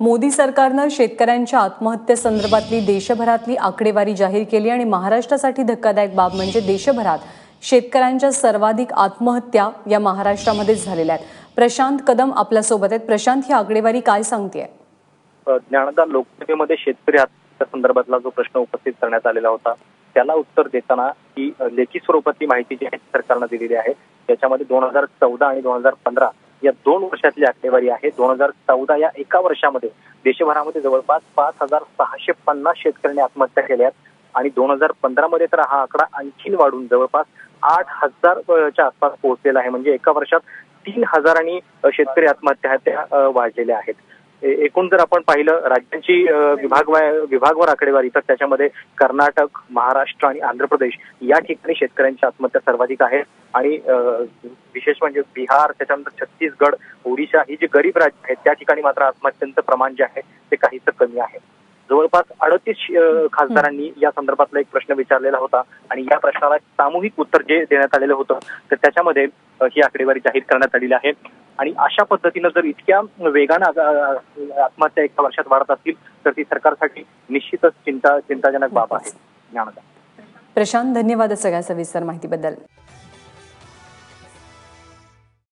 मोदी सरकारनं शेतकऱ्यांच्या आत्महत्येसंदर्भातली देशभरातली आकडेवारी जाहीर केली आणि महाराष्ट्रासाठी धक्कादायक बाब म्हणजे देशभरात शेतकऱ्यांच्या सर्वाधिक आत्महत्या या महाराष्ट्रामध्येच झालेल्या आहेत. प्रशांत कदम आपल्यासोबत आहेत. प्रशांत ही आकडेवारी काय सांगते ज्ञानदान लोकसभेमध्ये शेतकरी आत्महत्या संदर्भातला जो प्रश्न उपस्थित करण्यात आलेला होता त्याला उत्तर देताना ही लेखी स्वरूपातली माहिती जी आहे सरकारनं दिलेली आहे. त्याच्यामध्ये दोन हजार चौदा आणि दोन हजार पंधरा या दोन वर्षातली आकडेवारी आहे. दोन हजार चौदा या एका वर्षामध्ये देशभरामध्ये जवळपास पाच हजार सहाशे पन्नास शेतकऱ्यांनी आत्महत्या केल्या आणि दोन हजार पंधरा मध्ये तर हा आकडा आणखीन वाढून जवळपास आठ हजारच्या आसपास पोहोचलेला आहे. म्हणजे एका वर्षात तीन हजारांनी शेतकरी आत्महत्या त्या वाढलेल्या आहेत. एकूण जर आपण पाहिलं राज्यांची विभाग विभागवार आकडेवारी तर त्याच्यामध्ये कर्नाटक महाराष्ट्र आणि आंध्र प्रदेश या ठिकाणी शेतकऱ्यांची आत्महत्या सर्वाधिक आहे. आणि विशेष म्हणजे बिहार त्याच्यानंतर छत्तीसगड ओडिशा ही जी गरीब राज्य आहेत त्या ठिकाणी मात्र आत्महत्यांचं प्रमाण जे आहे ते काहीच कमी आहे. जवळपास अडतीस खासदारांनी या संदर्भातला एक प्रश्न विचारलेला होता आणि या प्रश्नाला सामूहिक उत्तर जे देण्यात आलेलं होतं तर त्याच्यामध्ये ही आकडेवारी जाहीर करण्यात आलेली आहे. आणि अशा पद्धतीनं जर इतक्या वेगानं आत्महत्या एका वर्षात वाढत असतील तर ती सरकारसाठी निश्चितच चिंता चिंताजनक बाब आहे. ज्ञानदा प्रशांत धन्यवाद सगळ्या सविस्तर माहितीबद्दल.